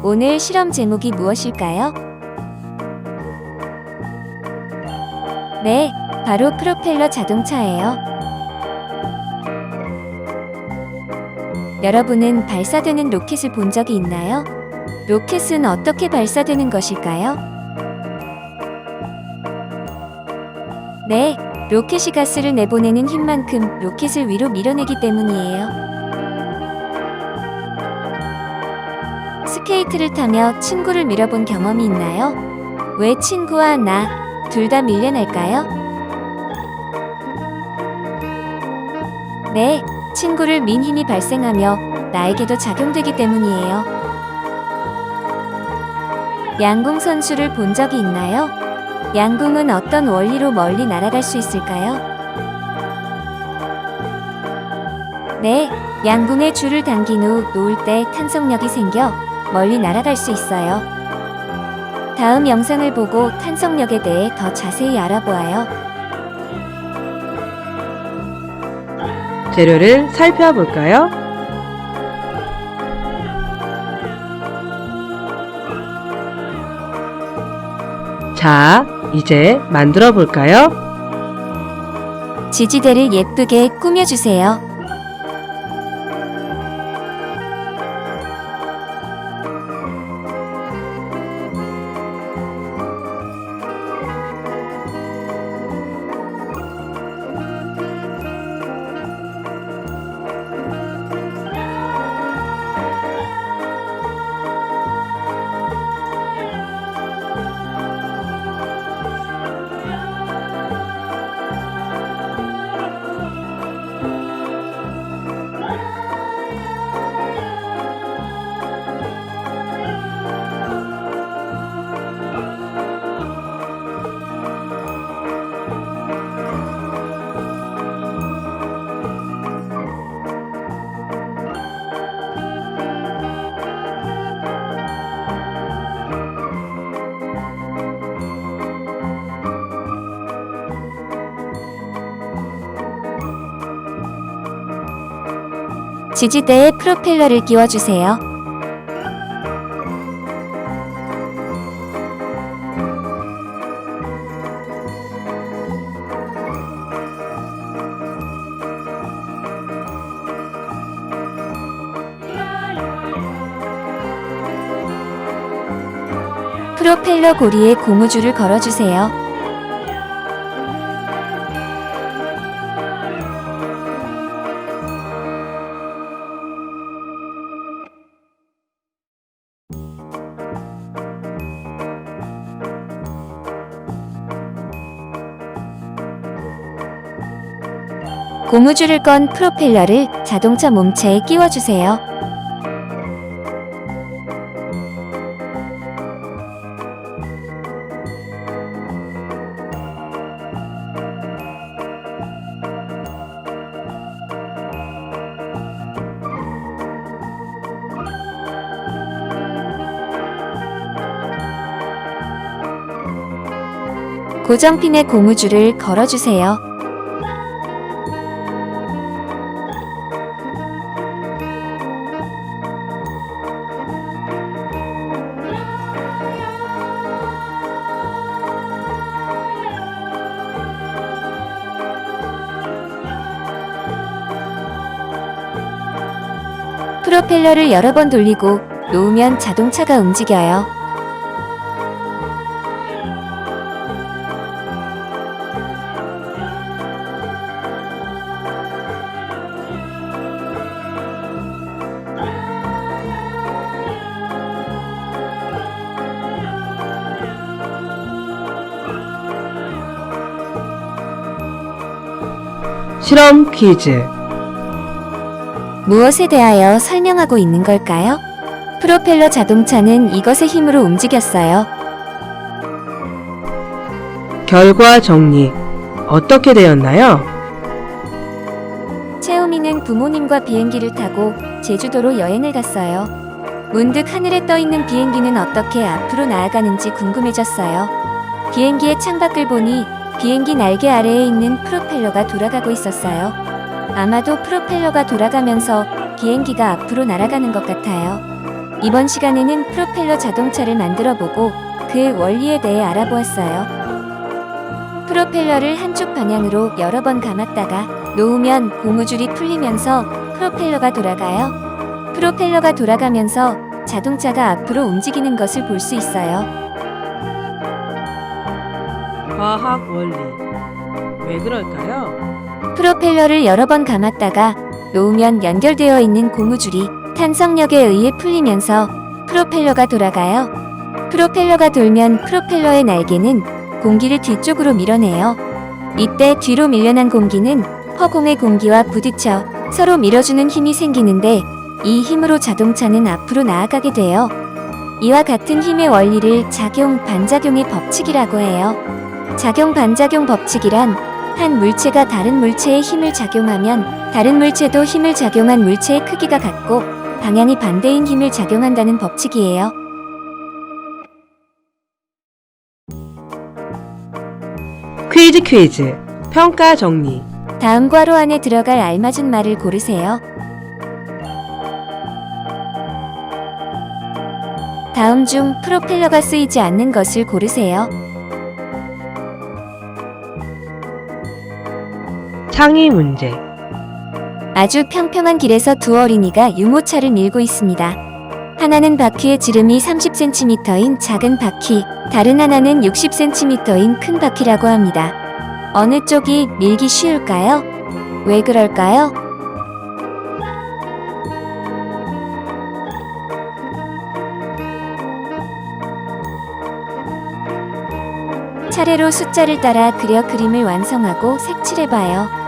오늘 실험 제목이 무엇일까요? 네, 바로 프로펠러 자동차예요. 여러분은 발사되는 로켓을 본 적이 있나요? 로켓은 어떻게 발사되는 것일까요? 네, 로켓이 가스를 내보내는 힘만큼 로켓을 위로 밀어내기 때문이에요. 스케이트를 타며 친구를 밀어본 경험이 있나요? 왜 친구와 나 둘 다 밀려날까요? 네, 친구를 민 힘이 발생하며 나에게도 작용되기 때문이에요. 양궁 선수를 본 적이 있나요? 양궁은 어떤 원리로 멀리 날아갈 수 있을까요? 네, 양궁에 줄을 당긴 후 놓을 때 탄성력이 생겨 멀리 날아갈 수 있어요. 다음 영상을 보고 탄성력에 대해 더 자세히 알아보아요. 재료를 살펴볼까요? 자, 이제 만들어 볼까요? 지지대를 예쁘게 꾸며주세요. 지지대에 프로펠러를 끼워주세요. 프로펠러 고리에 고무줄을 걸어주세요. 고무줄을 건 프로펠러를 자동차 몸체에 끼워주세요. 고정핀에 고무줄을 걸어주세요. 프로펠러를 여러 번 돌리고 놓으면 자동차가 움직여요. 실험 퀴즈. 무엇에 대하여 설명하고 있는 걸까요? 프로펠러 자동차는 이것의 힘으로 움직였어요. 결과 정리. 어떻게 되었나요? 채우미는 부모님과 비행기를 타고 제주도로 여행을 갔어요. 문득 하늘에 떠 있는 비행기는 어떻게 앞으로 나아가는지 궁금해졌어요. 비행기의 창밖을 보니 비행기 날개 아래에 있는 프로펠러가 돌아가고 있었어요. 아마도 프로펠러가 돌아가면서 비행기가 앞으로 날아가는 것 같아요. 이번 시간에는 프로펠러 자동차를 만들어 보고 그 원리에 대해 알아보았어요. 프로펠러를 한쪽 방향으로 여러 번 감았다가 놓으면 고무줄이 풀리면서 프로펠러가 돌아가요. 프로펠러가 돌아가면서 자동차가 앞으로 움직이는 것을 볼 수 있어요. 과학 원리. 왜 그럴까요? 프로펠러를 여러 번 감았다가 놓으면 연결되어 있는 고무줄이 탄성력에 의해 풀리면서 프로펠러가 돌아가요. 프로펠러가 돌면 프로펠러의 날개는 공기를 뒤쪽으로 밀어내요. 이때 뒤로 밀려난 공기는 허공의 공기와 부딪혀 서로 밀어주는 힘이 생기는데 이 힘으로 자동차는 앞으로 나아가게 돼요. 이와 같은 힘의 원리를 작용 반작용의 법칙이라고 해요. 작용 반작용 법칙이란 한 물체가 다른 물체에 힘을 작용하면 다른 물체도 힘을 작용한 물체의 크기가 같고 방향이 반대인 힘을 작용한다는 법칙이에요. 퀴즈 퀴즈. 평가 정리. 다음 괄호 안에 들어갈 알맞은 말을 고르세요. 다음 중 프로펠러가 쓰이지 않는 것을 고르세요. 창의 문제. 아주 평평한 길에서 두 어린이가 유모차를 밀고 있습니다. 하나는 바퀴의 지름이 30cm인 작은 바퀴, 다른 하나는 60cm인 큰 바퀴라고 합니다. 어느 쪽이 밀기 쉬울까요? 왜 그럴까요? 차례로 숫자를 따라 그려 그림을 완성하고 색칠해봐요.